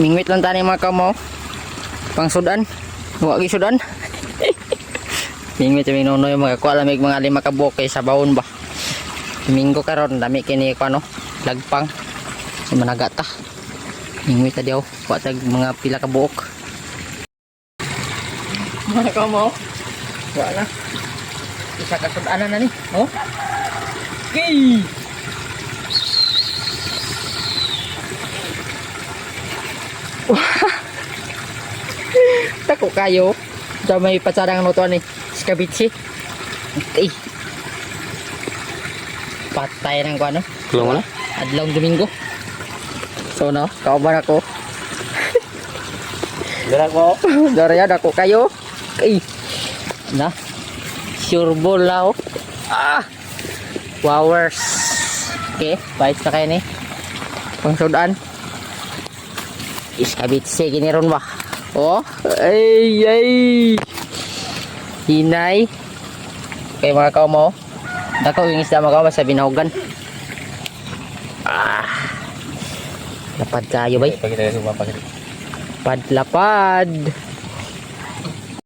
Mingwit lang tani mga kamo. Pang sudan. Huwag sudan. Mingwit yung nunoy mga kuha lamig mga lima ka buok kay sa baon ba. Domingo karon dami kini ko ano. Lagpang. Sa managata. Mingwit ta diaw. Kuha tag mga pila ka buok. Mga kamo. Wala na. Isa ka sudanan na ni. Oh. Okay. Tako kayo. Sa may patsarang ano to ni Skabitsi. Okay. Patay ng ano. Kulong mo na? Adlong Domingo. So no, kauban ako. Dara ko. Dara yan ako kayo. Okay. Na. Sure ball lao. Ah. Flowers. Okay, bait na kayo ni. Pangsudan. Iskabitsi gini ron ba? Oh, ay ay. Hinay. Okay mga kaumo. Dako yung isda mga kaumo sa binahugan. Ah. Lapad kayo bay. Pagkita sa pagkita. Lapad lapad.